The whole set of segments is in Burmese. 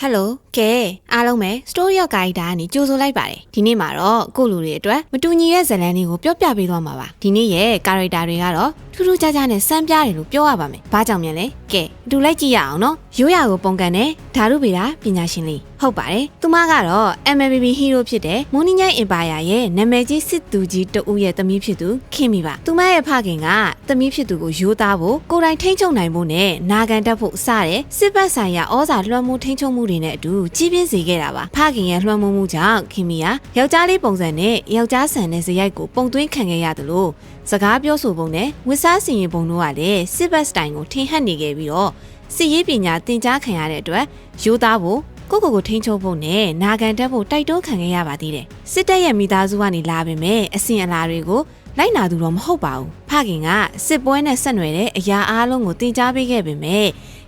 ဟယ်လိုကဲအားလုံးပဲစတိုးရောက်ကာရီတာကနေကြိုဆိုလိုက်ပါတယ်ဒီနေ့မှာတော့ကိုယ့်လူတွေအတွက်မတူညီတဲ့ဇာတ်လမ်းလေးကိုပြောပြပေးသွားမှာပါဒီနေ့ရဲ့ကာရီတာတွေကတော့ ထူးထူးခြားခြားနဲ့စမ်းပြတယ်လို့ပြောရပါမယ်ဘာကြောင့်မြင်လဲကဲအတူလိုက်ကြည့်ရအောင်နော်ရိုးရာကိုပုံကန်တဲ့ဓာတုဗေဒပညာရှင်လေးဟုတ်ပါတယ်သူမကတော့ MLB Hero ဖြစ်တဲ့မိုနီညိုင်အင်ပါယာရဲ့နာမည်ကြီးစစ်သူကြီးတဦးရဲ့သမီးဖြစ်သူခင်မီပါသူမရဲ့ဖခင်ကသမီးဖြစ်သူကိုရိုးသားဖို့ကိုယ်တိုင်ထိန်းချုပ်နိုင်ဖို့နဲ့နာခံတတ်ဖို့စတဲ့စစ်ဘက်ဆိုင်ရာဩဇာလွှမ်းမိုးထိန်းချုပ်မှုတွေနဲ့အတူကြီးပြင်းစေခဲ့တာပါဖခင်ရဲ့လွှမ်းမိုးမှုကြောင့်ခင်မီကယောက်ျားလေးပုံစံနဲ့ယောက်ျားဆန်တဲ့ဇယိုက်ကိုပုံသွင်းခံခဲ့ရတယ်လို့စကားပြောဆိုပုံနဲ့ဝစ်စားစီရင်ပုံတို့ကလည်းစစ်ဘက်စတိုင်ကိုထင်ဟပ်နေခဲ့ပြီးတော့စစ်ရေးပညာသင်ကြားခံရတဲ့အတွက်ရိုးသားဖို့ကိုကိုကိုထိန်းချုပ်ဖို့နဲ့နာခံတတ်ဖို့တိုက်တွန်းခံခဲ့ရပါသေးတယ်စစ်တပ်ရဲ့မိသားစုကနေလာပေမဲ့အစဉ်အလာတွေကိုလိုက်နာသူတော့မဟုတ်ပါဘူးဖခင်ကစစ်ပွဲနဲ့ဆက်နွယ်တဲ့အရာအားလုံးကိုသင်ကြားပေးခဲ့ပေမဲ့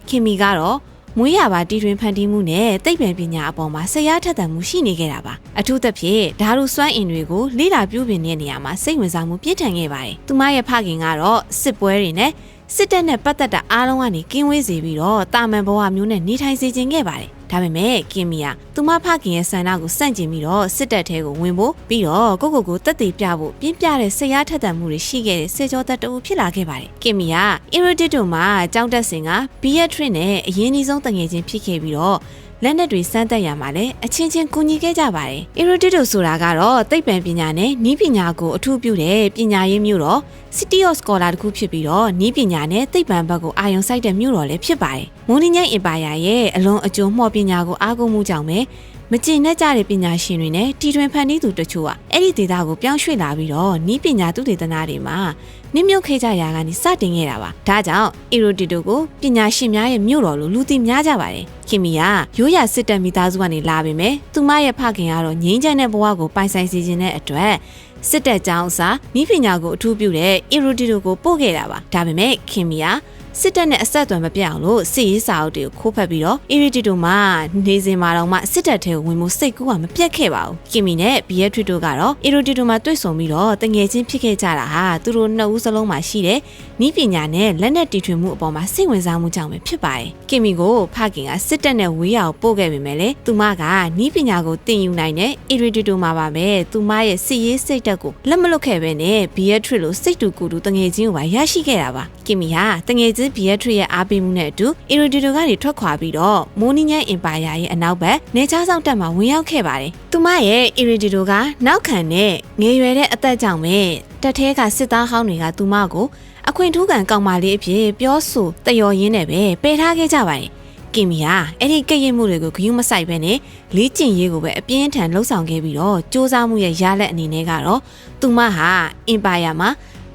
ခင်မီကတော့ မွေးရပါတီထွင်ဖန်တီးမှုနဲ့သိပ္ပံပညာအပေါ်မှာဆရာထက်သန်မှုရှိနေခဲ့တာပါအထူးသဖြင့်ဓာတ်ရူစွမ်းအင်တွေကိုလေ့လာပြုပြင်တဲ့နေရာမှာစိတ်ဝင်စားမှုပြည့်ထန်ခဲ့ပါတယ်သူမရဲ့ဖခင်ကတော့စစ်ပွဲတွေနဲ့ စစ်တပ်နဲ့ပတ်သက်တာအားလုံးကနေကင်းဝေးစေပြီးတော့တာမန်ဘဝမျိုးနဲ့နေထိုင်စေခြင်းခဲ့ပါတယ်ဒါပေမဲ့ကင်မီယာသူမဖခင်ရဲ့ဆန္ဒကိုစန့်ကျင်ပြီးတော့စစ်တပ်ထဲကိုဝင်ဖို့ပြီးတော့ကိုကိုကိုတက်တည်ပြဖို့ပြင်းပြတဲ့ဆရာထက်သန်မှုတွေရှိခဲ့တဲ့စေကျော်သက်တူဖြစ်လာခဲ့ပါတယ်ကင်မီယာအီရိုဒစ်တိုမှာကြောင်းတက်စင်ကဘီယက်ထရစ်နဲ့အရင်အနည်းဆုံးတငယ်ချင်းဖြစ်ခဲ့ပြီးတော့ လက်နက်တွေစမ်းသပ်ရမှာလည်းအချင်းချင်းကူညီခဲ့ကြပါတယ်။ Erudito ဆိုတာကတော့သိပ္ပံပညာနဲ့နီးပညာကိုအထူးပြုတဲ့ပညာရေးမျိုးတော့ City of Scholar တခုဖြစ်ပြီးတော့နီးပညာနဲ့သိပ္ပံဘက်ကိုအာရုံစိုက်တဲ့မျိုးတော်လည်းဖြစ်ပါတယ်။မိုနီညိုင်အင်ပါယာရဲ့အလွန်အကျွံမော်ပညာကိုအားကိုးမှုကြောင့်ပဲမကျင်နဲ့ကြတဲ့ပညာရှင်တွေနဲ့တီထွင်ဖန်တီးသူတချို့ကအဲ့ဒီဒေတာကိုပြောင်းရွှေ့လာပြီးတော့နီးပညာသူတေသနာတွေမှာ နင်းမြုပ်ခဲ့ကြရာကနေစတင်ခဲ့တာပါဒါကြောင့်အီရိုတီတိုကိုပညာရှင်များရဲ့မြို့တော်လို့လူသိများကြပါတယ်ခင်မီကရိုးရာစစ်တပ်မိသားစုကနေလာပေမဲ့သူမရဲ့ဖခင်ကတော့ငိမ့်ချမ်းတဲ့ဘဝကိုပိုင်ဆိုင်စေခြင်းတဲ့အတွက်စစ်တပ်ကျောင်းစာနီးပညာကိုအထူးပြုတဲ့အီရိုတီတိုကိုပို့ခဲ့တာပါဒါပေမဲ့ခင်မီက စစ်တပ်နဲ့အဆက်အသွယ်မပြတ်အောင်လို့စစ်ရေးစာအုပ်တွေကိုခိုးဖက်ပြီးတော့အီရီတီတိုမှာနေစဉ်မှာတော့မှစစ်တပ်ထဲကိုဝင်မှုစိတ်ကူးကမပြတ်ခဲ့ပါဘူး။ကင်မီနဲ့ဘီယက်ထရီတိုကတော့အီရီတီတိုမှာတွေ့ဆုံပြီးတော့တငယ်ချင်းဖြစ်ခဲ့ကြတာဟာသူတို့နှစ်ဦးစလုံးမှာရှိတဲ့နီးပညာနဲ့လက်နက်တီထွင်မှုအပေါ်မှာစိတ်ဝင်စားမှုကြောင့်ပဲဖြစ်ပါတယ်။ကင်မီကိုဖခင်ကစစ်တပ်နဲ့ဝေးရအောင်ပို့ခဲ့ပေမဲ့လေသူမကနီးပညာကိုတင်ယူနိုင်တဲ့အီရီတီတိုမှာပါပဲသူမရဲ့စစ်ရေးစိတ်တက်ကိုလက်မလွတ်ခဲ့ပဲနဲ့ဘီယက်ထရီလိုစိတ်တူကူတူတငယ်ချင်းကိုပါရရှိခဲ့တာပါ။ကင်မီဟာတငယ်ချင်းဘီယက်ထရီရဲ့အားပေးမှုနဲ့အတူအီရီဒီတိုကနေထွက်ခွာပြီးတော့မိုးနီညိုင်အင်ပါယာရဲ့အနောက်ဘက်နေချားဆောင်တက်မှာဝင်ရောက်ခဲ့ပါတယ်။သူမရဲ့အီရီဒီတိုကနောက်ခံနဲ့ငယ်ရွယ်တဲ့အသက်ကြောင့်ပဲတက်သေးကစစ်သားဟောင်းတွေကသူမကိုအခွင့်ထူးခံကောင်မလေးအဖြစ်ပြောဆိုတယောရင်းနဲ့ပဲပယ်ထားခဲ့ကြပါတယ်။ကင်မီဟာအဲ့ဒီကဲ့ရဲ့မှုတွေကိုဂယုမဆိုင်ပဲနဲ့လေးကျင်ရေးကိုပဲအပြင်းထန်လှုပ်ဆောင်ခဲ့ပြီးတော့စ조사မှုရဲ့ရလက်အနေနဲ့ကတော့သူမဟာအင်ပါယာမှာ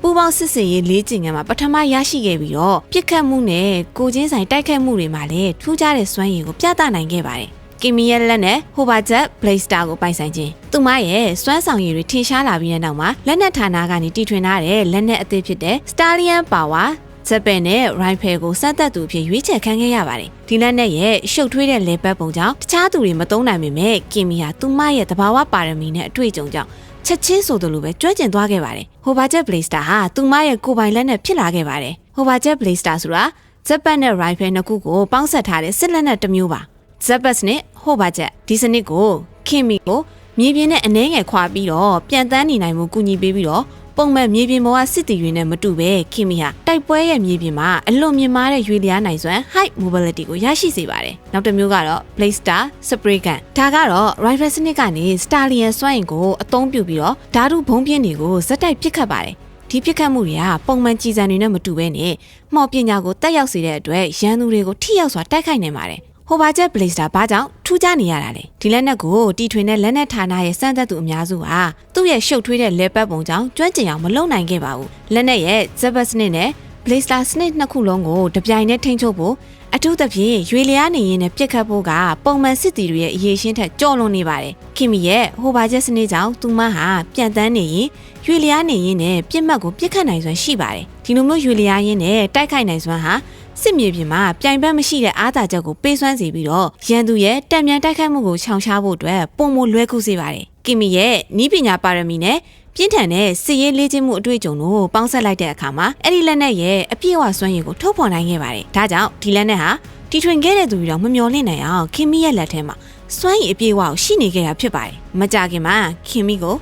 ပူပေါင်းစစ်စင်ရေးလေးကျင်ငံမှာပထမရရှိခဲ့ပြီးတော့ပြစ်ခတ်မှုနဲ့ကိုချင်းဆိုင်တိုက်ခတ်မှုတွေမှာလည်းထူးခြားတဲ့စွမ်းရည်ကိုပြသနိုင်ခဲ့ပါတယ်။ကင်မီရဲ့လက်နဲ့ဟိုဘာဂျက်ဘလိစတာကိုပိုင်ဆိုင်ခြင်းသူမရဲ့စွမ်းဆောင်ရည်တွေထင်ရှားလာပြီးတဲ့နောက်မှာလက်နက်ဌာနကနေတီထွင်ထားတဲ့လက်နက်အသစ်ဖြစ်တဲ့ Stallion Power ဂျပန်နဲ့ရိုင်ဖယ်ကိုစက်သက်သူဖြစ်ရွေးချယ်ခံခဲ့ရပါတယ်။ဒီလက်နဲ့ရဲ့ရှုပ်ထွေးတဲ့လေပတ်ပုံကြောင့်တခြားသူတွေမသုံးနိုင်ပေမဲ့ကင်မီဟာသူမရဲ့တဘာဝပါရမီနဲ့အတွေ့အကြုံကြောင့် ချက်ချင်းဆိုသလိုပဲကျွမ်းကျင်သွားခဲ့ပါတယ်။ဟိုဘာဂျက်ဘလေစတာဟာသူမရဲ့ကိုယ်ပိုင်လက်နဲ့ဖြစ်လာခဲ့ပါတယ်။ဟိုဘာဂျက်ဘလေစတာဆိုတာဂျပန်နဲ့ရိုင်ဖယ်နှစ်ခုကိုပေါင်းစပ်ထားတဲ့စစ်လက်နက်တစ်မျိုးပါ။ဂျပတ်နဲ့ဟိုဘာဂျက်ဒီစနစ်ကိုခင်မီကိုမြေပြင်နဲ့အနှဲငယ်ခွာပြီးတော့ပြန်တန်းနေနိုင်မှုကူညီပေးပြီးတော့ ပုံမှန်မြေပြင်ပေါ်ကစစ်တီတွေနဲ့မတူပဲခင်မီဟာတိုက်ပွဲရဲ့မြေပြင်မှာအလွန်မြင့်မားတဲ့ရွေလျားနိုင်စွမ်း high mobility ကိုရရှိစေပါတယ်။နောက်တစ်မျိုးကတော့ Blaster Spray Gun ဒါကတော့ rifle စနစ်ကနေ Stallion စွမ်းအင်ကိုအသုံးပြုပြီးတော့ဓာတုဘုံးပြင်းတွေကိုဇက်တိုက်ပစ်ခတ်ပါတယ်။ဒီပြစ်ခတ်မှုတွေကပုံမှန်ကြည်စံတွေနဲ့မတူဘဲနဲ့မှော်ပညာကိုတက်ရောက်စေတဲ့အတွက်ရန်သူတွေကိုထိရောက်စွာတိုက်ခိုက်နိုင်ပါတယ်။ ဟိုဘာဂျက်ဘလေစတာဘာကြောင့်ထူးခြားနေရတာလဲဒီလက်နက်ကိုတီထွင်တဲ့လက်နက်ဌာနရဲ့စမ်းသပ်သူအများစုဟာသူ့ရဲ့ရှုပ်ထွေးတဲ့လက်ပတ်ပုံကြောင့်ကျွမ်းကျင်အောင်မလုပ်နိုင်ခဲ့ပါဘူးလက်နက်ရဲ့ဇက်ဘတ်စနစ်နဲ့ဘလေစတာစနစ်နှစ်ခုလုံးကိုတပြိုင်တည်းထိန်းချုပ်ဖို့အထူးသဖြင့်ရွေလျားနေရင်နဲ့ပြစ်ခတ်ဖို့ကပုံမှန်စစ်တီတွေရဲ့အရေးရှင်းထက်ကြော်လွန်နေပါတယ်ခင်မီရဲ့ဟိုဘာဂျက်စနစ်ကြောင့်သူမဟာပြန်တန်းနေရင်ရွေလျားနေရင်နဲ့ပြစ်မှတ်ကိုပြစ်ခတ်နိုင်စွမ်းရှိပါတယ်ဒီလိုမျိုးရွေလျားရင်းနဲ့တိုက်ခိုက်နိုင်စွမ်းဟာ စစ်မြေပြင်မှာပြိုင်ဘက်မရှိတဲ့အားသာချက်ကိုပေးစွမ်းစေပြီးတော့ရန်သူရဲ့တံမြန်တိုက်ခိုက်မှုကိုခြောင်ရှားဖို့အတွက်ပုံမလွဲကူစေပါတယ်။ကင်မီရဲ့နီးပညာပါရမီနဲ့ပြင်းထန်တဲ့စစ်ရေးလေ့ကျင့်မှုအတွေ့အကြုံတို့ပေါင်းစပ်လိုက်တဲ့အခါမှာအဲ့ဒီလက်နက်ရဲ့အပြည့်အဝစွမ်းရည်ကိုထုတ်ဖော်နိုင်ခဲ့ပါတယ်။ဒါကြောင့်ဒီလက်နက်ဟာတီထွင်ခဲ့တဲ့သူတွေတော့မမျော်လင့်နိုင်အောင်ခင်မီရဲ့လက်ထဲမှာစွမ်းရည်အပြည့်အဝကိုရှိနေခဲ့တာဖြစ်ပါတယ်မကြခင်မှာခင်မီကို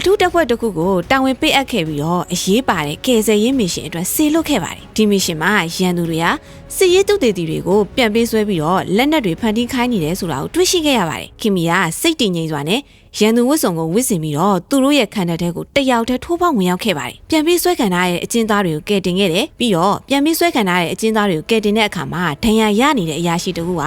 အထူးတပ်ဖွဲ့တစ်ခုကိုတာဝန်ပေးအပ်ခဲ့ပြီးတော့အရေးပါတဲ့ကယ်ဆယ်ရေးမစ်ရှင်အတွက်ဆေလွတ်ခဲ့ပါတယ်ဒီမစ်ရှင်မှာရန်သူတွေကစစ်ရေးတုတ်တေတီတွေကိုပြန်ပေးဆွဲပြီးတော့လက်နက်တွေဖန်တီးခိုင်းနေတယ်ဆိုတာကိုတွေ့ရှိခဲ့ရပါတယ်ခင်မီကစိတ်တည်ငြိမ်စွာနဲ့ရန်သူဝတ်စုံကိုဝတ်ဆင်ပြီးတော့သူတို့ရဲ့ခန္ဓာထဲကိုတယောက်တည်းထိုးပေါက်ဝင်ရောက်ခဲ့ပါတယ်ပြန်ပြီးဆွဲခံထားတဲ့အကျဉ်းသားတွေကိုကယ်တင်ခဲ့တယ်ပြီးတော့ပြန်ပြီးဆွဲခံထားတဲ့အကျဉ်းသားတွေကိုကယ်တင်တဲ့အခါမှာဒဏ်ရာရနေတဲ့အရာရှိတကူက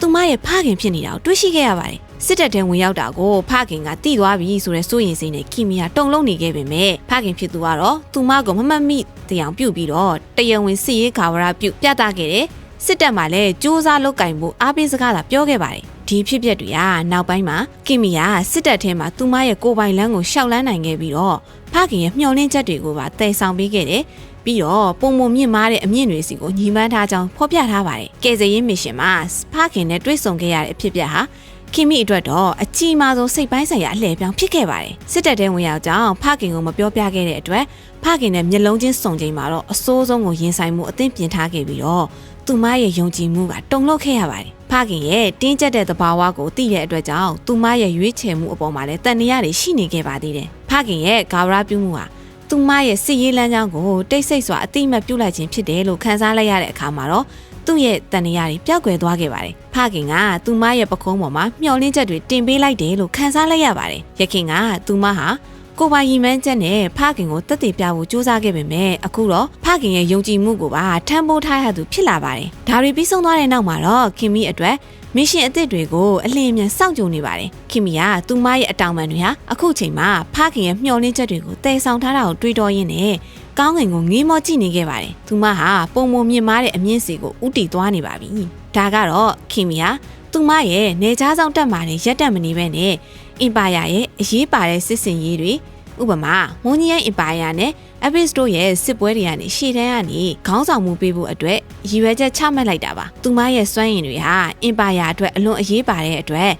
သူမရဲ့ဖခင်ဖြစ်နေတာကိုတွေ့ရှိခဲ့ရပါတယ် စစ်တပ်ထဲဝင်ရောက်တာကိုဖခင်ကတိသွားပြီဆိုတဲ့စိုးရင်စိတ်နဲ့ကီမီယာတုံလုံးနေခဲ့ပေမဲ့ဖခင်ဖြစ်သူကတော့သူမကိုမမတ်မိတရားပြုတ်ပြီးတော့တရားဝင်စစ်ရေးကာဝရပြုတ်ပြသခဲ့တယ်စစ်တပ်မှလည်းစူးစမ်းလုပ်ကင်မှုအားပေးစကားသာပြောခဲ့ပါတယ်ဒီဖြစ်ပျက်တွေကနောက်ပိုင်းမှာကီမီယာစစ်တပ်ထဲမှာသူမရဲ့ကိုယ်ပိုင်လမ်းကိုရှောက်လန်းနိုင်ခဲ့ပြီးတော့ဖခင်ရဲ့မျှော်လင့်ချက်တွေကိုပါတည်ဆောင်ပေးခဲ့တယ်ပြီးတော့ပုံမမြင့်မားတဲ့အမြင့်တွေစီကိုညီမန်းထားကြောင်းဖော်ပြထားပါတယ်။ကယ်ဆယ်ရေးမစ်ရှင်မှာဖခင်နဲ့တွေ့ဆုံခဲ့ရတဲ့အဖြစ်အပျက်ဟာ ခင်မီအတွက်တော့အကြီးမားဆုံးစိတ်ပိုင်းဆိုင်ရာအလှည့်ပြောင်းဖြစ်ခဲ့ပါတယ်။စစ်တပ်ထဲဝင်ရောက်ကြောင်းဖခင်ကိုမပြောပြခဲ့တဲ့အတွက်ဖခင်နဲ့မျက်လုံးချင်းစုံချိန်မှာတော့အစိုးဆုံးကိုရင်ဆိုင်မှုအသင့်ပြင်ထားခဲ့ပြီးတော့သူမရဲ့ယုံကြည်မှုကတုန်လှုပ်ခဲ့ရပါတယ်။ဖခင်ရဲ့တင်းကျပ်တဲ့သဘာဝကိုသိတဲ့အတွက်ကြောင့်သူမရဲ့ရွေးချယ်မှုအပေါ်မှာလည်းတန်တရားတွေရှိနေခဲ့ပါသေးတယ်။ဖခင်ရဲ့ဂါဝရပြုမှုဟာသူမရဲ့စစ်ရေးလမ်းကြောင်းကိုတိတ်ဆိတ်စွာအတိမတ်ပြုတ်လိုက်ခြင်းဖြစ်တယ်လို့ခန်းစားလိုက်ရတဲ့အခါမှာတော့ သူ့ရဲ့တန်တရားတွေပျောက်ကွယ်သွားခဲ့ပါတယ်။ဖခင်ကသူမရဲ့ပကုံးပေါ်မှာမျှော်လင့်ချက်တွေတင်ပေးလိုက်တယ်လို့ခန်းစားလိုက်ရပါတယ်။ရခင်ကသူမဟာ ကိုပိုင်ရီမန်းချက်နဲ့ဖခင်ကိုတက်တည်ပြဖို့စူးစမ်းခဲ့ပေမဲ့အခုတော့ဖခင်ရဲ့ယုံကြည်မှုကိုပါထမ်းပိုးထားရသူဖြစ်လာပါတယ်။ဒါတွေပြီးဆုံးသွားတဲ့နောက်မှာတော့ခင်မီအတွက်မစ်ရှင်အသစ်တွေကိုအလင်းမြန်စောင့်ကြိုနေပါတယ်။ခင်မီကသူမရဲ့အတောင်ပံတွေဟာအခုချိန်မှာဖခင်ရဲ့မျှော်လင့်ချက်တွေကိုတည်ဆောင်ထားတာကိုတွေးတောရင်းနဲ့ကောင်းကင်ကိုငေးမောကြည့်နေခဲ့ပါတယ်။သူမဟာပုံမမြင့်မားတဲ့အမြင့်စီကိုဥတီသွားနေပါပြီ။ဒါကတော့ခင်မီဟာသူမရဲ့နေချားဆောင်တက်မာနဲ့ရက်တက်မနေပဲနဲ့ အင်ပါယာရဲ့အရေးပါတဲ့စစ်စင်ရေးတွေဥပမာမွန်နီယန်အင်ပါယာနဲ့အဘစ်စတိုရဲ့စစ်ပွဲတွေကနေရှေ့တန်းကနေခေါင်းဆောင်မှုပေးဖို့အတွက်ရည်ရွယ်ချက်ချမှတ်လိုက်တာပါ။သူမရဲ့စွမ်းရည်တွေဟာအင်ပါယာအတွက်အလွန်အရေးပါတဲ့အတွက်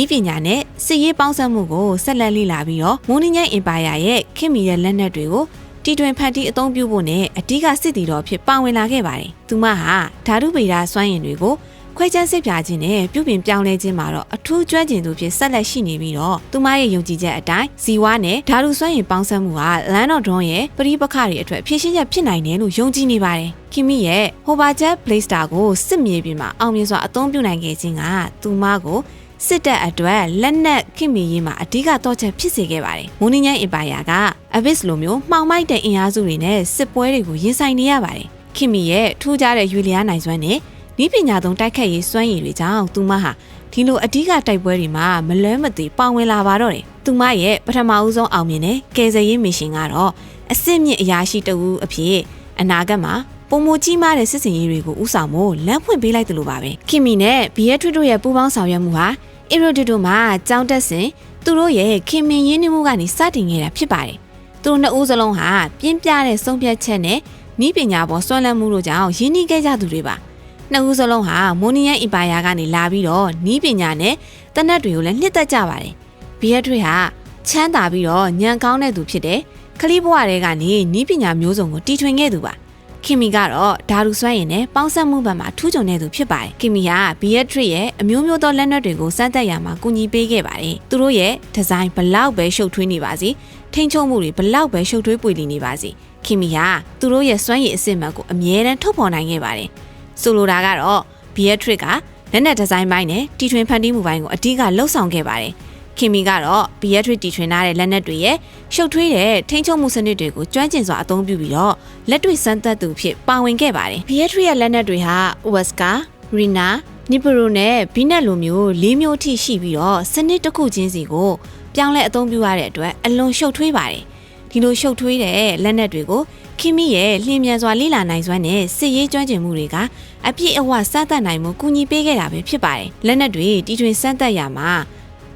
ဤပညာနဲ့စစ်ရေးပေါင်းစပ်မှုကိုဆက်လက်လေ့လာပြီးတော့မွန်နီယန်အင်ပါယာရဲ့ခင်မီရဲ့လက်နက်တွေကိုတီတွင်ဖန်တီးအသုံးပြုဖို့နဲ့အဓိကစစ်တီတော်ဖြစ်ပါဝင်လာခဲ့ပါတယ်။သူမဟာဓာတုဗေဒစွမ်းရည်တွေကို ခွဲခြမ်းစစ်ပြခြင်းနဲ့ပြုပြင်ပြောင်းလဲခြင်းမှာတော့အထူးကျွမ်းကျင်သူဖြစ်ဆက်လက်ရှိနေပြီးတော့သူမရဲ့ယုံကြည်ချက်အတိုင်းဇီဝနဲ့ဓာတုစွမ်းရည်ပေါင်းစပ်မှုဟာလန်တော်ဒွန်ရဲ့ပရိပခတွေအတွက်ဖြည့်ရှင်းချက်ဖြစ်နိုင်တယ်လို့ယုံကြည်နေပါတယ်။ခင်မီရဲ့ဟိုဘာချက်ဘလေးစတာကိုစစ်မြေပြင်မှာအောင်မြင်စွာအသုံးပြုနိုင်ခဲ့ခြင်းကသူမကိုစစ်တပ်အတွက်လက်နက်ခင်မီရေးမှာအဓိကတော့ချက်ဖြစ်စေခဲ့ပါတယ်။မိုနီညန်အင်ပါယာကအဘစ်လိုမျိုးမှောင်မိုက်တဲ့အင်အားစုတွေနဲ့စစ်ပွဲတွေကိုရင်ဆိုင်နေရပါတယ်။ခင်မီရဲ့ထူးခြားတဲ့ရွေလျားနိုင်စွမ်းနဲ့ ဤပညာသုံးတိုက်ခတ်ရေးစွမ်းရည်တွေကြောင့်သူမဟာဒီလိုအဓိကတိုက်ပွဲတွေမှာမလွဲမသွေပါဝင်လာပါတော့တယ်။သူမရဲ့ပထမဦးဆုံးအောင်မြင်တဲ့ကယ်ဆယ်ရေးမစ်ရှင်ကတော့အစ်စ်မြင့်အရာရှိတဦးအဖြစ်အနာဂတ်မှာပုံမကြီးမားတဲ့စစ်စင်ရေးတွေကိုဥဆောင်ဖို့လမ်းဖွင့်ပေးလိုက်တယ်လို့ပါပဲ။ခင်မီနဲ့ဘီယက်ထွတ်တို့ရဲ့ပူးပေါင်းဆောင်ရွက်မှုဟာအီရိုဒီတိုမှာကြောင်းတက်စဉ်သူတို့ရဲ့ခင်မင်ရင်းနှီးမှုကနေစတင်ခဲ့တာဖြစ်ပါတယ်။သူတို့နှစ်ဦးစလုံးဟာပြင်းပြတဲ့ဆုံးဖြတ်ချက်နဲ့ဤပညာပေါ်စွမ်းလန်းမှုတို့ကြောင့်ရင်းနှီးခဲ့ကြသူတွေပါ။ နှစ်ဦးစလုံးဟာမိုနီယန်အီပါယာကနေလာပြီးတော့ဤပညာနဲ့တနက်တွေကိုလည်းနှစ်သက်ကြပါတယ်။ဘီယက်ထွေဟာချမ်းသာပြီးတော့ညံကောင်းတဲ့သူဖြစ်တယ်။ခလီဘွားတွေကနေဤပညာမျိုးစုံကိုတီထွင်ခဲ့သူပါ။ခင်မီကတော့ဓာတုစွမ်းရည်နဲ့ပေါင်းစပ်မှုဘက်မှာထူးချွန်တဲ့သူဖြစ်ပါတယ်။ခင်မီကဘီယက်ထရစ်ရဲ့အမျိုးမျိုးသောလက်နက်တွေကိုစမ်းသပ်ရမှာကူညီပေးခဲ့ပါတယ်။သူတို့ရဲ့ဒီဇိုင်းဘလောက်ပဲရှုပ်ထွေးနေပါစေ။ထိန်းချုပ်မှုတွေဘလောက်ပဲရှုပ်ထွေးပွေလီနေပါစေ။ခင်မီကသူတို့ရဲ့စွမ်းရည်အစစ်အမှန်ကိုအမြဲတမ်းထုတ်ဖော်နိုင်ခဲ့ပါတယ်။ ဆိုလိုတာကတော့ဘီယက်ထရစ်ကလက်နက်ဒီဇိုင်းပိုင်းနဲ့တီထွင်ဖန်တီးမှုပိုင်းကိုအဓိကလှုပ်ဆောင်ခဲ့ပါတယ်။ခင်မီကတော့ဘီယက်ထရစ်တီထွင်ထားတဲ့လက်နက်တွေရဲ့ရှုပ်ထွေးတဲ့ထိန်းချုပ်မှုစနစ်တွေကိုကျွမ်းကျင်စွာအသုံးပြုပြီးတော့လက်တွေ့စမ်းသပ်သူဖြစ်ပါဝင်ခဲ့ပါတယ်ဘီယက်ထရစ်ရဲ့လက်နက်တွေဟာဝက်စကာရီနာနီပရိုနဲ့ဘီနက်လိုမျိုး၄မျိုးထိရှိပြီးတော့စနစ်တစ်ခုချင်းစီကိုပြောင်းလဲအသုံးပြုရတဲ့အတွက်အလွန်ရှုပ်ထွေးပါတယ်ဒီလိုရှုပ်ထွေးတဲ့လက်နက်တွေကိုခင်မီရဲ့လျင်မြန်စွာလိလာနိုင်စွမ်းနဲ့စစ်ရေးကျွမ်းကျင်မှုတွေက အပြည့်အဝစမ်းသပ်နိုင်မှုကူညီပေးခဲ့တာပဲဖြစ်ပါတယ်လက်နက်တွေတီထွင်စမ်းသပ်ရမှာ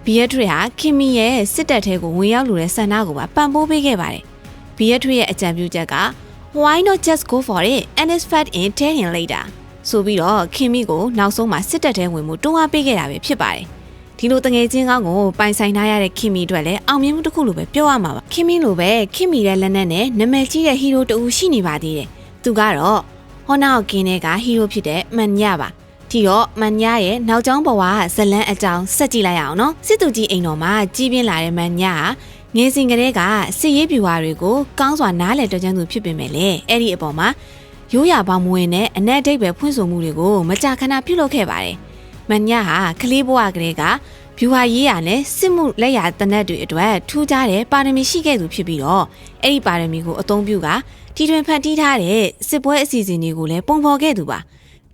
ဘီယက်ထရီဟာခင်မီရဲ့စစ်တပ်ထဲကိုဝင်ရောက်လိုတဲ့ဆန္ဒကိုပါပံ့ပိုးပေးခဲ့ပါတယ်။ဘီယက်ထရီရဲ့အကြံပြုချက်က why not just go for it and it's fat in tell him later ဆိုပြီးတော့ခင်မီကိုနောက်ဆုံးမှာစစ်တပ်ထဲဝင်မှုတွန်းအားပေးခဲ့တာပဲဖြစ်ပါတယ်။ဒီလိုတငယ်ချင်းကောင်းကိုပိုင်ဆိုင်ထားရတဲ့ခင်မီအတွက်လည်းအောင်မြင်မှုတစ်ခုလိုပဲပြောရမှာပါ။ခင်မီလိုပဲခင်မီရဲ့လက်နက်နဲ့နာမည်ကြီးတဲ့ဟီးရိုးတူရှိနေပါသေးတယ်။သူကတော့ ဟောနာကိုကင်းတဲ့ကဟီးရိုးဖြစ်တဲ့မန်ညပါ။ဒီဒီတော့မန်ညာရဲ့နောက်ကျောင်းဘဝဇလန်းအကြောင်းဆက်ကြည့်လိုက်ရအောင်နော်စစ်သူကြီးအိမ်တော်မှာကြီးပြင်းလာတဲ့မန်ညာဟာငယ်စဉ်ကတည်းကစစ်ရေးပြူဟာတွေကိုကောင်းစွာနားလည်တော်ကြသူဖြစ်ပေမဲ့လေအဲ့ဒီအပေါ်မှာရိုးရာပေါင်းမဝင်တဲ့အနက်အဓိပ္ပာယ်ဖွင့်ဆိုမှုတွေကိုမကြာခဏပြုလုပ်ခဲ့ပါတယ်မန်ညာဟာကလေးဘဝကလေးက ဗျူဟာရေးရနဲ့စစ်မှုလက်ရာတနက်တွေအတွက်ထူးခြားတဲ့ပါရမီရှိခဲ့သူဖြစ်ပြီးတော့အဲ့ဒီပါရမီကိုအသုံးပြုကတီထွင်ဖန်တီးထားတဲ့စစ်ပွဲအစီအစဉ်တွေကိုလည်းပုံဖော်ခဲ့သူပါ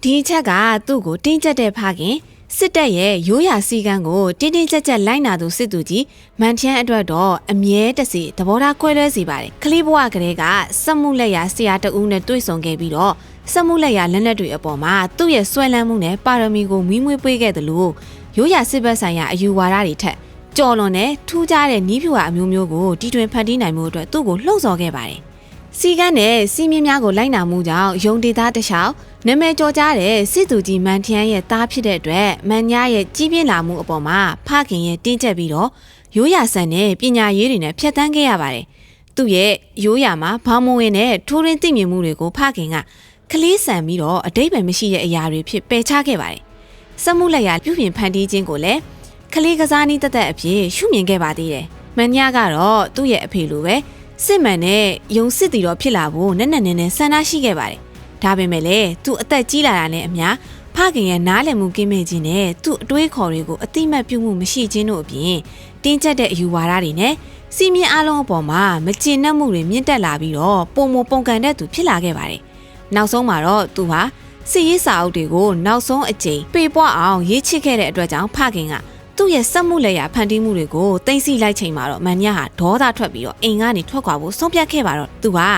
ဒီအချက်ကသူ့ကိုတင်းကျပ်တဲ့ဖခင်စစ်တပ်ရဲ့ရိုးရာစည်းကမ်းကိုတင်းတင်းကြပ်ကြပ်လိုက်နာသူစစ်သူကြီးမန်ချမ်းအတွက်တော့အမြဲတစေသဘောထားကွဲလွဲစေပါတယ်။ကလေးဘဝကလေးကစက်မှုလက်ရာဆရာတဦးနဲ့တွေ့ဆုံခဲ့ပြီးတော့စက်မှုလက်ရာလက်နက်တွေအပေါ်မှာသူ့ရဲ့ဆွဲလန်းမှုနဲ့ပါရမီကိုမီးမွေးပေးခဲ့တယ်လို့ ရိုးရာစစ်ဘက်ဆိုင်ရာအယူဝါဒတွေထက်ကြော်လွန်တဲ့ထူးခြားတဲ့နီးဖြူဟာအမျိုးမျိုးကိုတီထွင်ဖန်တီးနိုင်မှုအတွက်သူ့ကိုလှုံ့ဆော်ခဲ့ပါတယ်။စီကန်းနဲ့စီမင်းများကိုလိုက်နာမှုကြောင့်ယုံဒေသတခြားနာမည်ကျော်ကြားတဲ့စစ်သူကြီးမန်ထျန်းရဲ့သားဖြစ်တဲ့အတွက်မန်ညာရဲ့ကြီးပြင်းလာမှုအပေါ်မှာဖခင်ရဲ့တင်းကျပ်ပြီးတော့ရိုးရာဆန်တဲ့ပညာရေးတွေနဲ့ဖျက်ဆီးခဲ့ရပါတယ်။သူ့ရဲ့ရိုးရာမှာဘောင်းမဝင်တဲ့ထိုးရင်းသိမြင်မှုတွေကိုဖခင်ကကလေးဆန်ပြီးတော့အတိတ်ပဲမရှိတဲ့အရာတွေဖြစ်ပယ်ချခဲ့ပါတယ်။ စက်မှုလက်ရာပြုပြင်ဖန်တီးခြင်းကိုလည်းကလေးကစားနည်းတသက်အဖြစ်ရှုမြင်ခဲ့ပါသေးတယ်။မန်ညာကတော့သူ့ရဲ့အဖေလိုပဲစစ်မှန်တဲ့ယုံစစ်တီတော်ဖြစ်လာဖို့နဲ့နဲ့နဲ့နဲ့ဆန္ဒရှိခဲ့ပါတယ်။ဒါပေမဲ့လည်းသူအသက်ကြီးလာတာနဲ့အမျှဖခင်ရဲ့နားလည်မှုကင်းမဲ့ခြင်းနဲ့သူ့အတွေးခေါ်တွေကိုအတိမတ်ပြုမှုမရှိခြင်းတို့အပြင်တင်းကျပ်တဲ့အယူဝါဒတွေနဲ့စီမင်းအလုံးအပေါ်မှာမကျင်နှက်မှုတွေမြင့်တက်လာပြီးတော့ပုံမပုံကန်တဲ့သူဖြစ်လာခဲ့ပါတယ်။နောက်ဆုံးမှာတော့သူဟာ စစ်ရေးစာအုပ်တွေကိုနောက်ဆုံးအကြိမ်ပေပွားအောင်ရေးချစ်ခဲ့တဲ့အတွက်ကြောင့်ဖခင်ကသူ့ရဲ့စက်မှုလက်ရာဖန်တီးမှုတွေကိုတင်စီလိုက်ချိန်မှာတော့မန်ညာဟာဒေါသထွက်ပြီးတော့အိမ်ကနေထွက်ခွာဖို့ဆုံးဖြတ်ခဲ့ပါတော့သူဟာ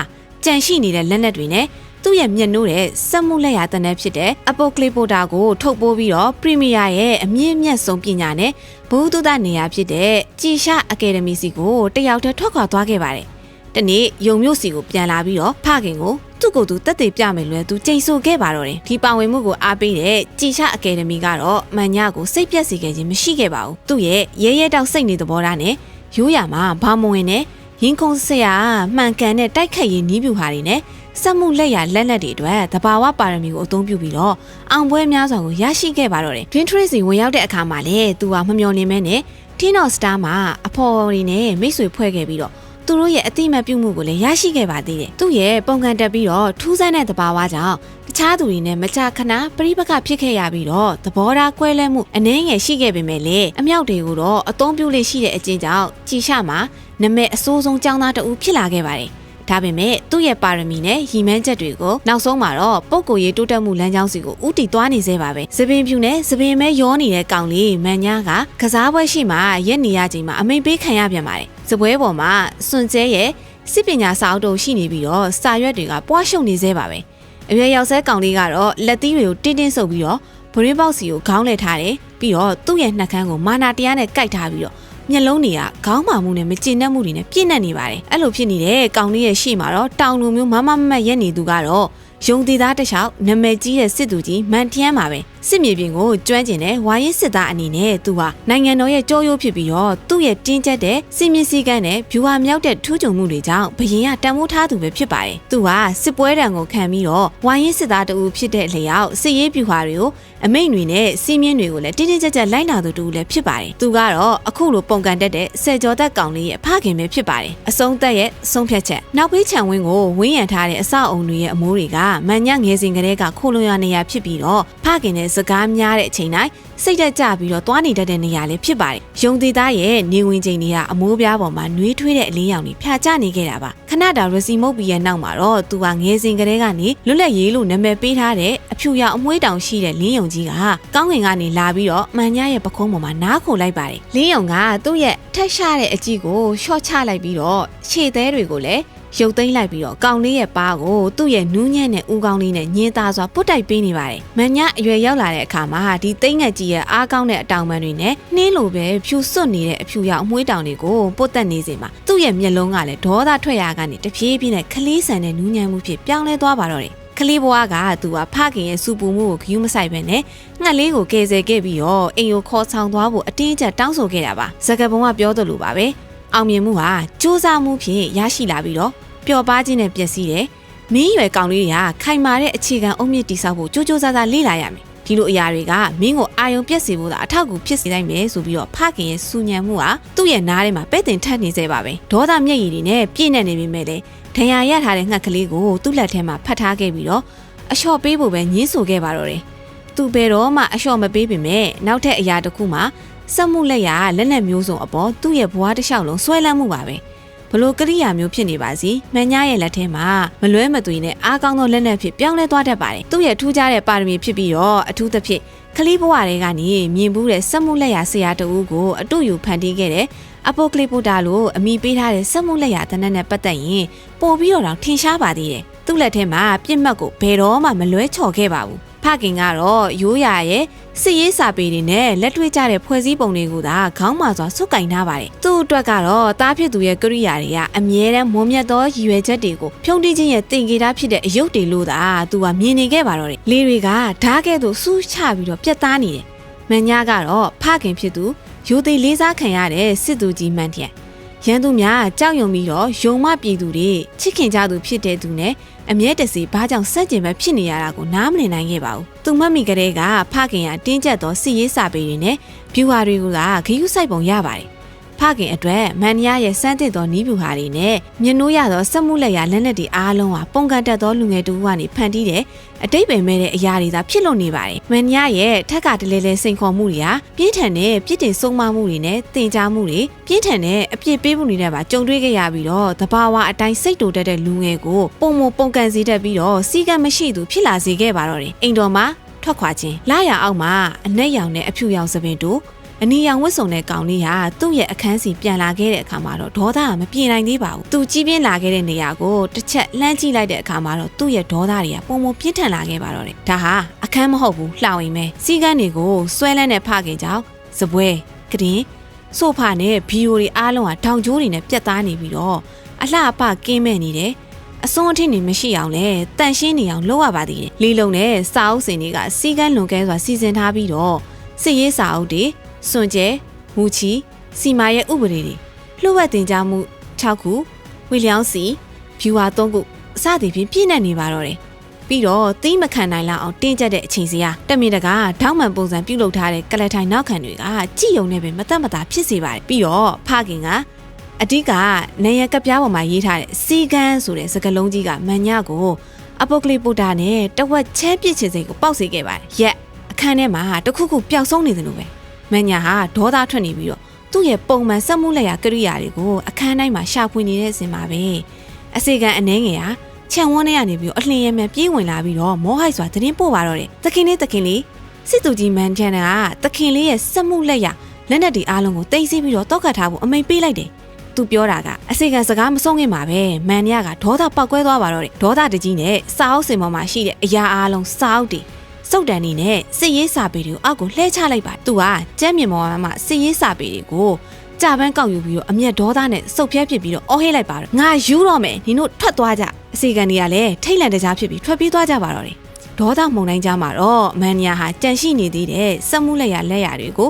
ကြံရှိနေတဲ့လက်နက်တွေနဲ့သူ့ရဲ့မျက်နှိုးတဲ့စက်မှုလက်ရာတနက်ဖြစ်တဲ့ Apocalypota ကိုထုတ်ပိုးပြီးတော့ Premier ရဲ့အမြင့်မြတ်ဆုံးပညာနဲ့ဘုသူဒ္ဓနေရာဖြစ်တဲ့ကြည်ရှာအကယ်ဒမီစီကိုတယောက်တည်းထွက်ခွာသွားခဲ့ပါတယ်။တနေ့ယုံမြို့စီကိုပြန်လာပြီးတော့ဖခင်ကို သူ့ကိုယ်သူတက်သေးပြမယ်လွယ်သူချိန်ဆခဲ့ပါတော့တယ်။ဒီပါဝင်မှုကိုအားပေးတဲ့ကြည်ရှာအကယ်ဒမီကတော့မန်ညာကိုစိတ်ပြက်စေခဲ့ခြင်းမရှိခဲ့ပါဘူး။သူ့ရဲ့ရဲရဲတောက်စိတ်နေသဘောထားနဲ့ရိုးရာမှာဘာမဝင်နဲ့ရင်ခုန်ဆရာမှန်ကန်တဲ့တိုက်ခတ်ရေးနီးပြူဟာတွေနဲ့စက်မှုလက်ရလက်လက်တွေအတွက်တဘာဝပါရမီကိုအသုံးပြုပြီးတော့အောင်ပွဲများစွာကိုရရှိခဲ့ပါတော့တယ်။ Twin Trace ဝင်ရောက်တဲ့အခါမှာလည်းသူကမမျော်နေမဲနဲ့ Tin of Star မှာအဖော်တွေနဲ့မိတ်ဆွေဖွဲ့ခဲ့ပြီးတော့ သူတို့ရဲ့အတိမတ်ပြုမှုကိုလည်းရရှိခဲ့ပါသေးတယ်။သူ့ရဲ့ပုံကန်တက်ပြီးတော့ထူးဆန်းတဲ့တဘာဝကြောင့်တခြားသူတွေနဲ့မကြာခဏပြိပခဖြစ်ခဲ့ရပြီးတော့သဘောထားကွဲလဲမှုအနှင်းငယ်ရှိခဲ့ပေမဲ့လည်းအမြောက်တွေကိုတော့အသုံးပြုလေးရှိတဲ့အကျဉ်းကြောင့်ကြည်ရှမှာနမဲအစိုးဆုံးចောင်းသားတဦးဖြစ်လာခဲ့ပါတယ်။ ဒါပေမဲ့သူ့ရဲ့ပါရမီနဲ့ရည်မှန်းချက်တွေကိုနောက်ဆုံးမှာတော့ပုံကိုရေးတိုးတက်မှုလမ်းကြောင်းစီကိုဥတီသွားနေသေးပါပဲ။သပင်ဖြူနဲ့သပင်မဲရောနေတဲ့ကောင်လေးမန်ညာကကစားပွဲရှိမှရက်နေရချိန်မှာအမိန်ပေးခံရပြန်ပါတယ်။စပွဲပေါ်မှာစွန်ကျဲရဲ့စစ်ပညာစာအုပ်တို့ရှိနေပြီးတော့စာရွက်တွေကပွားရှုံနေသေးပါပဲ။အရွယ်ရောက်ဆဲကောင်လေးကတော့လက်သီးတွေကိုတင်းတင်းဆုပ်ပြီးတော့ဘရင်းပေါက်စီကိုခေါင်းလဲထားတယ်ပြီးတော့သူ့ရဲ့နှာခမ်းကိုမာနာတရားနဲ့ကိုက်ထားပြီးတော့ မျက်လုံးတွေကခေါင်းမာမှုနဲ့မကျဉ်နှက်မှုတွေနဲ့ပြည့်နှက်နေပါတယ်အဲ့လိုဖြစ်နေတဲ့ကောင်လေးရဲ့ရှေ့မှာတော့တောင်လူမျိုးမမမမတ်ရက်နေသူကတော့ယုံသေးသားတခြားနာမည်ကြီးတဲ့စစ်သူကြီးမန်တျန်းပါပဲ စစ်မြေပြင်ကိုကျွမ်းကျင်တဲ့ဝါရင်စစ်သားအနေနဲ့သူဟာနိုင်ငံတော်ရဲ့ကြောရိုးဖြစ်ပြီးတော့သူ့ရဲ့တင်းကျပ်တဲ့စီမင်းစည်းကမ်းနဲ့ဗျူဟာမြောက်တဲ့ထူးချွန်မှုတွေကြောင့်ဘရင်ကတန်ဖိုးထားသူပဲဖြစ်ပါတယ်သူဟာစစ်ပွဲတံကိုခံပြီးတော့ဝါရင်စစ်သားတူဖြစ်တဲ့လျောက်စစ်ရေးဗျူဟာတွေကိုအမိန့်တွေနဲ့စီမင်းတွေကိုလည်းတင်းတင်းကျပ်ကျပ်လိုက်နာသူတူလည်းဖြစ်ပါတယ်သူကတော့အခုလိုပုံကန်တက်တဲ့ဆယ်ကျော်သက်ကောင်လေးရဲ့ဖခင်ပဲဖြစ်ပါတယ်အဆုံးသက်ရဲ့ဆုံးဖြတ်ချက်နောက်ပေးခြံဝင်းကိုဝင်းရံထားတဲ့အဆောက်အုံတွေရဲ့အမိုးတွေကမန်ညငယ်စဉ်ကလေးကခိုးလွန်ရနေရဖြစ်ပြီးတော့ဖခင်နဲ့စကားများတဲ့အချိန်တိုင်းစိတ်တက်ကြပြီးတော့သွားနေတတ်တဲ့နေရာလေးဖြစ်ပါတယ်။ယုံသေးသားရဲ့နေဝင်ချိန်တွေကအမိုးပြားပေါ်မှာနှွေးထွေးတဲ့အလင်းရောင်တွေဖြာကျနေခဲ့တာပါ။ခဏတာရစီမုတ်ပြီးရဲ့နောက်မှာတော့သူကငယ်စဉ်ကလေးကနေလွတ်လပ်ရေးလို့နာမည်ပေးထားတဲ့အဖြူရောင်အမွှေးတောင်ရှိတဲ့လင်းယုံကြီးကကောင်းကင်ကနေလာပြီးတော့မှန်ညာရဲ့ပခုံးပေါ်မှာနားခိုလိုက်ပါတယ်။လင်းယုံကသူ့ရဲ့ထက်ရှားတဲ့အကြည့်ကိုရှော့ချလိုက်ပြီးတော့ခြေသေးတွေကိုလည်း ရုပ်သိမ်းလိုက်ပြီးတော့ကောင်လေးရဲ့ပါးကိုသူ့ရဲ့နူးညံ့တဲ့ဦးကောင်းလေးနဲ့ညင်းသားစွာပုတ်တိုက်ပေးနေပါတယ်။မန်ညအရွယ်ရောက်လာတဲ့အခါမှာဒီသိမ့်ငက်ကြီးရဲ့အားကောင်းတဲ့အတောင်ပံတွေနဲ့နှင်းလိုပဲဖြူစွတ်နေတဲ့အဖြူရောင်အမွှေးတောင်တွေကိုပုတ်တက်နေစေမှာသူ့ရဲ့မျက်လုံးကလည်းဒေါသထွက်ရကနေတဖြည်းဖြည်းနဲ့ခလေးဆန်တဲ့နူးညံ့မှုဖြစ်ပြောင်းလဲသွားပါတော့တယ်။ကလေးဘွားကသူကဖခင်ရဲ့စူပူမှုကိုဂယုမဆိုင်ပဲနဲ့ငှက်လေးကိုကယ်ဆယ်ခဲ့ပြီးတော့အိမ်ကိုခေါ်ဆောင်သွားဖို့အတင်းအကျပ်တောင်းဆိုခဲ့တာပါ။စကားပုံကပြောသလိုပါပဲ။ အောင်မြင်မှုဟာစူးစမ်းမှုဖြင့်ရရှိလာပြီးတော့ပျော်ပါခြင်းနဲ့ပျက်စီးတယ်။မင်းရွယ်ကောင်လေးတွေကခိုင်မာတဲ့အခြေခံအုတ်မြစ်တိဆောက်ဖို့ကြိုးကြိုးစားစားလေ့လာရမယ်ဒီလိုအရာတွေကမင်းကိုအာယုံပြက်စေဖို့သာအထောက်အကူဖြစ်စေနိုင်မယ်ဆိုပြီးတော့ဖခင်ရဲ့စူညံမှုဟာသူ့ရဲ့နားထဲမှာပဲ့တင်ထပ်နေစေပါပဲဒေါသမျက်ရည်တွေနဲ့ပြည့်နေနေပြီမဲ့လေဒဏ်ရာရထားတဲ့ငှက်ကလေးကိုသူ့လက်ထဲမှာဖတ်ထားခဲ့ပြီးတော့အလျှော့ပေးဖို့ပဲညှင်းဆိုခဲ့ပါတော့တယ် သူဘယ်တော့မှအလျှော့မပေးပေမဲ့နောက်ထပ်အရာတစ်ခုမှာစက်မှုလက်ရလက်နက်မျိုးစုံအပေါ်သူ့ရဲ့ဘွားတစ်လျှောက်လုံးဆွဲလန်းမှုပါပဲဘလို့ကရိယာမျိုးဖြစ်နေပါစီမန်ညာရဲ့လက်ထဲမှာမလွဲမသွေနဲ့အားကောင်းသောလက်နက်ဖြစ်ပြောင်းလဲသွားတတ်ပါတယ်သူ့ရဲ့ထူးခြားတဲ့ပါရမီဖြစ်ပြီးတော့အထူးသဖြင့်ကလေးဘဝတွေကနေမြင်ဘူးတဲ့စက်မှုလက်ရဆရာတဦးကိုအတူယူဖန်တီးခဲ့တဲ့အပိုကလီပိုတာလို့အမိပေးထားတဲ့စက်မှုလက်ရတနက်နဲ့ပတ်သက်ရင်ပို့ပြီးတော့ထင်ရှားပါသေးတယ်သူ့လက်ထဲမှာပြစ်မှတ်ကိုဘယ်တော့မှမလွဲချော်ခဲ့ပါဘူး ဖခင်ကတော့ရိုးရာရဲ့စစ်ရေးစာပေတွေနဲ့လက်တွေ့ကျတဲ့ဖွဲ့စည်းပုံတွေကိုသာခေါင်းမာစွာစုပ်ကင်ထားပါတယ်။သူ့အတွက်ကတော့တားဖြစ်သူရဲ့ကရိယာတွေကအမြဲတမ်းမွန်မြတ်သောရည်ရွယ်ချက်တွေကိုဖြုံးတီးခြင်းရဲ့တင်ကေတာဖြစ်တဲ့အယုတ်တွေလို့သာသူကမြင်နေခဲ့ပါတော့တယ်။လေတွေကဓားကဲ့သို့စူးချပြီးတော့ပြတ်သားနေတယ်။မန်ညာကတော့ဖခင်ဖြစ်သူရိုသေလေးစားခံရတဲ့စစ်သူကြီးမှန်ထျက်ရန်သူများကြောက်ရွံပြီးတော့ယုံမပြည်သူတွေချစ်ခင်ကြသူဖြစ်တဲ့သူနဲ့ အမြဲတစေဘာကြောင့်စက်ကျင်ပဲဖြစ်နေရတာကိုနားမလည်နိုင်ခဲ့ပါဘူး။သူမှတ်မိကလေးကဖခင်ကတင်းကျပ်သောစစ်ရေးစာပေတွေနဲ့ဗျူဟာတွေကဂရုစိုက်ပုံရပါတယ်။ ဖခင်အတွက်မန်နီယာရဲ့စမ်းသစ်သောနီးဗျူဟာတွေနဲ့မြင်နိုးရသောစက်မှုလက်ရာလက်နက်တွေအားလုံးဟာပုံကန်တက်သောလူငယ်တူကနေဖန်တီးတဲ့အတိတ်ပင်မဲ့တဲ့အရာတွေသာဖြစ်လို့နေပါတယ်။မန်နီယာရဲ့ထက်ကတလဲလဲစိန်ခေါ်မှုတွေဟာပြင်းထန်တဲ့ပြစ်တင်ဆုံးမမှုတွေနဲ့တင်ကြားမှုတွေပြင်းထန်တဲ့အပြစ်ပေးမှုတွေနဲ့ပါကြုံတွေ့ခဲ့ရပြီးတော့တဘာဝအတိုင်းစိတ်တူတက်တဲ့လူငယ်ကိုပုံမပုံကန်စေတတ်ပြီးတော့စီကံမရှိသူဖြစ်လာစေခဲ့ပါတော့တယ်။အိမ်တော်မှာထွက်ခွာခြင်းလာရအောင်မှာအနက်ရောင်နဲ့အဖြူရောင်သပင်တို့ အနီရောင်ဝတ်စုံတဲ့ကောင်လေးဟာသူ့ရဲ့အခန်းစီပြန်လာခဲ့တဲ့အခါမှာတော့ဒေါသကမပြေနိုင်သေးပါဘူး။သူကြီးပြင်းလာခဲ့တဲ့နေရာကိုတစ်ချက်လှမ်းကြည့်လိုက်တဲ့အခါမှာတော့သူ့ရဲ့ဒေါသတွေကပုံမပြင်းထန်လာခဲ့ပါတော့တယ်။ဒါဟာအခန်းမဟုတ်ဘူးလှောင်ရင်ပဲစီကန်းတွေကိုဆွဲလန်းတဲ့ဖခင်ကြောင့်စပွဲကရင်ဆိုဖာနဲ့ဗီယိုတွေအားလုံးဟာထောင်ကျိုးတွေနဲ့ပြတ်သားနေပြီးတော့အလှအပကင်းမဲ့နေတယ်။အစွန်းအထင်းနေမရှိအောင်လဲတန်ရှင်းနေအောင်လုပ်ရပါသေးတယ်။လီလုံနဲ့စာအုပ်စင်တွေကစီကန်းလွန်ကဲစွာစီစဉ်ထားပြီးတော့စစ်ရေးစာအုပ်တွေ စွန်ကျဲမူချီစီမာရဲ့ဥပဒေတွေလှုပ်ဝက်တင်ကြားမှု6ခုဝီလျောင်းစီဖြူဟာ3ခုအစသည်ဖြင့်ပြည့်နေနေပါတော့တယ်ပြီးတော့သီးမခံနိုင်လောက်အောင်တင်းကျပ်တဲ့အချိန်စရာတက်မင်တကားထောက်မှန်ပုံစံပြုလုပ်ထားတဲ့ကလထိုင်နောက်ခံတွေကကြည်ယုံနေပဲမတက်မတာဖြစ်စေပါတယ်ပြီးတော့ဖခင်ကအဓိကနေရကပြားပေါ်မှာရေးထားတဲ့စီကန်းဆိုတဲ့စကားလုံးကြီးကမန်ညကိုအပိုကလီပိုတာနဲ့တဝက်ချဲပြစ်ချင်စိတ်ကိုပေါက်စေခဲ့ပါတယ်ရက်အခန်းထဲမှာတခုခုပျောက်ဆုံးနေတယ်လို့ပဲ မညာဟာဒေါသထွက်နေပြီးတော့သူ့ရဲ့ပုံမှန်စက်မှုလက်ရာကိရိယာတွေကိုအခန်းတိုင်းမှာရှာဖွေနေတဲ့အစဉ်မှာပဲအစီကံအနှဲငယ်ဟာခြံဝန်းထဲကနေပြီးတော့အလှင်ရမဲ့ပြေးဝင်လာပြီးတော့မောဟိုက်စွာသတင်းပို့ပါတော့တယ်သခင်လေးသခင်လေးစစ်သူကြီးမန်ချန်ကသခင်လေးရဲ့စက်မှုလက်ရာလက်နက်တွေအားလုံးကိုတိတ်ဆိပြီးတော့တောက်ကတ်ထားဖို့အမိန်ပေးလိုက်တယ်သူပြောတာကအစီကံစကားမဆုံးခင်မှာပဲမန်နီယာကဒေါသပောက်ကွဲသွားပါတော့တယ်ဒေါသတကြီးနဲ့စာအုပ်စင်ပေါ်မှာရှိတဲ့အရာအားလုံးစာအုပ်တွေ စုတ်တန်နေနဲ့စစ်ရေးစာပေတွေကိုအောက်ကိုလှဲချလိုက်ပါသူကကျမ်းမြေမော်မှာစစ်ရေးစာပေတွေကိုကြာပန်းကောက်ယူပြီးတော့အမျက်ဒေါသနဲ့စုပ်ဖြဲဖြစ်ပြီးတော့အော်ဟေးလိုက်ပါတော့ငါယူတော့မယ်နင်တို့ထွက်သွားကြအစီကန်တွေကလည်းထိတ်လန့်တကြားဖြစ်ပြီးထွက်ပြေးသွားကြပါတော့တယ်ဒေါသမုန်တိုင်းကြားမှာတော့မန်နီယာဟာကြန့်ရှိနေသေးတဲ့စက်မှုလက်ရလက်ရတွေကို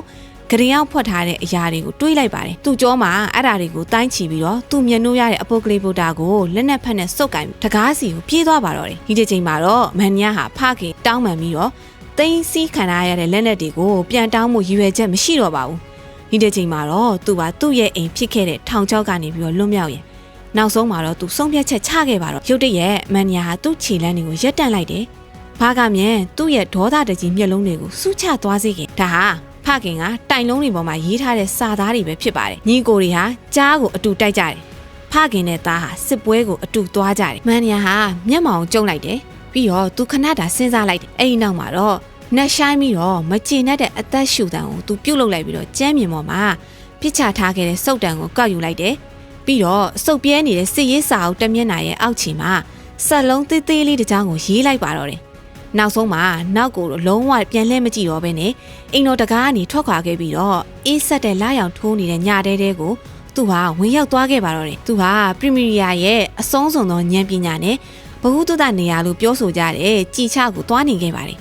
ဂရင်အောင်ဖွက်ထားတဲ့အရာတွေကိုတွေးလိုက်ပါတယ်သူ့ကြောမှာအဲ့ဒါတွေကိုတိုင်းချီပြီးတော့သူ့မျက်နှာရတဲ့အပိုကလေးဗုဒ္ဓကိုလက်နက်ဖက်နဲ့စုပ်ကင်တကားစီကိုပြေးသွားပါတော့တယ်ဒီတစ်ချိန်မှာတော့မန်နီယာဟာဖခင်တောင်းပန်ပြီးတော့သိမ်းဆည်းခံရတဲ့လက်နက်တွေကိုပြန်တောင်းမှုရည်ရွယ်ချက်မရှိတော့ပါဘူးဒီတစ်ချိန်မှာတော့သူကသူ့ရဲ့အိမ်ဖြစ်ခဲ့တဲ့ထောင်ချောက်ကနေပြီးတော့လွတ်မြောက်ရင်နောက်ဆုံးမှာတော့သူဆုံးဖြတ်ချက်ချခဲ့ပါတော့ရုတ်တရက်မန်နီယာဟာသူ့ခြေလမ်းတွေကိုရက်တန့်လိုက်တယ်ဘာကမြန်သူ့ရဲ့ဒေါသတကြီးမျက်လုံးတွေကိုစူးချသွားစေခင်ဒါဟာ ဖခင်ကတိုင်လုံးတွေပေါ်မှာရေးထားတဲ့စာသားတွေပဲဖြစ်ပါတယ်ညီကိုတွေဟာကြားကိုအတူတိုက်ကြတယ်ဖခင်နဲ့သားဟာစစ်ပွဲကိုအတူသွားကြတယ်မန်နီယာဟာမျက်မှောင်ကျုံလိုက်တယ်ပြီးတော့သူခဏတာစဉ်းစားလိုက်တယ်အဲ့ဒီနောက်မှာတော့နှက်ဆိုင်ပြီးတော့မကျေနပ်တဲ့အသက်ရှူတံကိုသူပြုတ်လုလိုက်ပြီးတော့ကျမ်းမြင်ပေါ်မှာပြစ်ချထားခဲ့တဲ့စုပ်တံကိုကောက်ယူလိုက်တယ်ပြီးတော့စုပ်ပြဲနေတဲ့စစ်ရေးစာအုပ်တမျက်နှာရဲ့အောက်ခြေမှာဆက်လုံးသေးသေးလေးတစ်ကြောင်းကိုရေးလိုက်ပါတော့တယ် နောက်ဆုံးမှာနောက်ကိုလုံးဝပြန်လှည့်မကြည့်တော့ဘဲနဲ့အိမ်တော်တကားကနေထွက်ခွာခဲ့ပြီးတော့အေးဆက်တဲ့လာရောင်ထိုးနေတဲ့ညတဲတဲကိုသူဟာဝင်ရောက်သွားခဲ့ပါတော့တယ်သူဟာပရီမီရီယာရဲ့အဆုံးစွန်သောဉာဏ်ပညာနဲ့ဘ ഹു တုဒနေရာလို့ပြောဆိုကြတဲ့ကြည်ချကိုသွားနေခဲ့ပါတယ်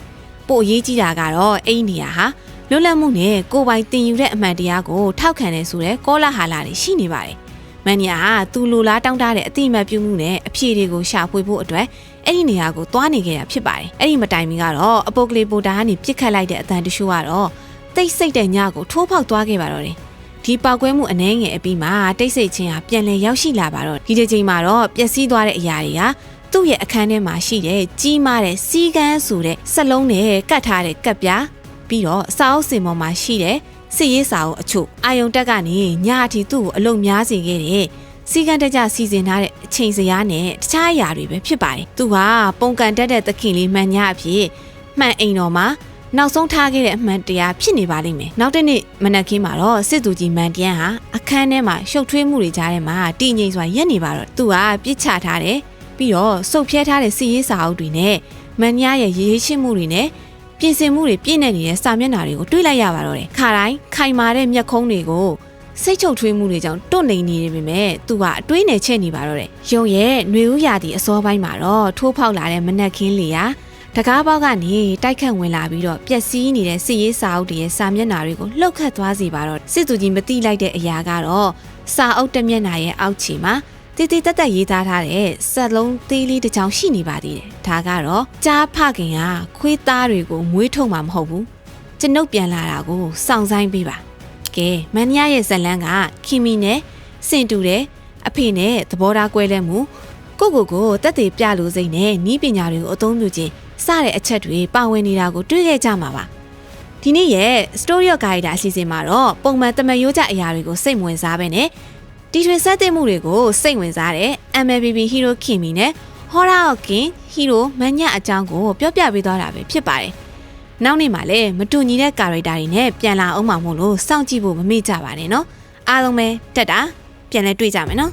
ပိုအရေးကြီးတာကတော့အဲ့ဒီနေရာဟာလွတ်လပ်မှုနဲ့ကိုယ်ပိုင်တင်ယူတဲ့အမှန်တရားကိုထောက်ခံနေဆိုတဲ့ကောလာဟာလာတွေရှိနေပါတယ်။မန်နီယာကသူလိုလားတောင်းတတဲ့အတိအမှတ်ပြုမှုနဲ့အဖြေတွေကိုရှာဖွေဖို့အတွက် အဲ့ဒီနေရာကိုသွားနေခဲ့တာဖြစ်ပါတယ်အဲ့ဒီမတိုင်မီကတော့အပုတ်ကလေးပိုတာကနေပြစ်ခတ်လိုက်တဲ့အတန်တရှူကတော့တိတ်ဆိတ်တဲ့ညကိုထိုးဖောက်သွားခဲ့ပါတော့တယ်ဒီပောက်ကွဲမှုအနှဲငယ်အပြီးမှာတိတ်ဆိတ်ခြင်းဟာပြန်လည်ရောက်ရှိလာပါတော့ဒီတစ်ချိန်မှာတော့ပျက်စီးသွားတဲ့အရာတွေကသူ့ရဲ့အခန်းထဲမှာရှိတဲ့ကြီးမားတဲ့စီကန်းဆိုတဲ့စက်လုံးနဲ့ကတ်ထားတဲ့ကပ်ပြားပြီးတော့စာအုပ်စင်ပေါ်မှာရှိတဲ့စစ်ရေးစာအုပ်အချို့အာယုံတက်ကနေညအထိသူ့ကိုအလုံများစေခဲ့တဲ့ စီကန်းတက်ကြစီစဉ်ထားတဲ့အချိန်စရာနဲ့တခြားအရာတွေပဲဖြစ်ပါတယ်သူဟာပုံကန်တက်တဲ့သခင်လေးမှန်ညာအဖြစ်မှန်အိမ်တော်မှာနောက်ဆုံးထားခဲ့တဲ့အမှန်တရားဖြစ်နေပါလိမ့်မယ်နောက်တစ်နေ့မနက်ခင်းမှာတော့စစ်သူကြီးမန်တျန်းဟာအခန်းထဲမှာရှုပ်ထွေးမှုတွေကြားထဲမှာတည်ငြိမ်စွာရက်နေပါတော့သူကပြစ်ချထားတယ်ပြီးတော့စုပ်ဖြဲထားတဲ့စီရေးစာအုပ်တွေနဲ့မန်ညာရဲ့ရေးရှင်းမှုတွေနဲ့ပြင်ဆင်မှုတွေပြည့်နေနေတဲ့စာမျက်နှာတွေကိုတွေ့လိုက်ရပါတော့တယ်ခါတိုင်းခိုင်မာတဲ့မျက်ခုံးတွေကို စိတ်ချုပ်ထွေးမှုတွေကြောင့်တွန့်နေနေနေပေမဲ့သူကအတွေးနဲ့ချက်နေပါတော့တယ်ရုံရဲ့ຫນွေဦးရာသီအစောပိုင်းမှာတော့ထိုးဖောက်လာတဲ့မနက်ခင်းလေဟာတကားပေါက်ကနေတိုက်ခတ်ဝင်လာပြီးတော့ပျက်စီးနေတဲ့စစ်ရေးစာအုပ်တွေရဲ့စာမျက်နှာတွေကိုလှုပ်ခတ်သွားစေပါတော့စစ်သူကြီးမတိလိုက်တဲ့အရာကတော့စာအုပ်တစ်မျက်နှာရဲ့အောက်ခြေမှာတည်တည်တက်တက်ရေးသားထားတဲ့စက်လုံးသေးလေးတစ်ချောင်းရှိနေပါသေးတယ်။ဒါကတော့ကြားဖခင်ကခွေးသားတွေကိုမွေးထုတ်မှာမဟုတ်ဘူး။ကျွန်ုပ်ပြန်လာတာကိုစောင့်ဆိုင်ပေးပါ။ ကဲမန်နီယာရဲ့ဇလန်းကခီမီနဲ့စင်တူတဲ့အဖေနဲ့သဘောထားကွဲလဲမှုကိုကိုကိုတက်သေးပြလို့စိမ့်နဲ့နီးပညာတွေကိုအသုံးပြုခြင်းစတဲ့အချက်တွေပါဝင်နေတာကိုတွေ့ခဲ့ကြမှာပါဒီနေ့ရဲ့ Story of Guide အစီအစဉ်မှာတော့ပုံမှန်တမန်ရိုးကြအရာတွေကိုစိတ်ဝင်စားပဲနဲ့တီထွင်ဆက်တဲ့မှုတွေကိုစိတ်ဝင်စားတဲ့ MLBB Hero Kimi နဲ့ Horror of King Hero မညအကြောင်းကိုပြောပြပေးသွားတာပဲဖြစ်ပါတယ် နောက်နေ့မှလည်းမတူညီတဲ့ကာရိုက်တာတွေနဲ့ပြန်လာအောင်မှမို့လို့စောင့်ကြည့်ဖို့မမေ့ကြပါနဲ့နော်အားလုံးပဲတက်တာပြန်လဲတွေ့ကြမယ်နော်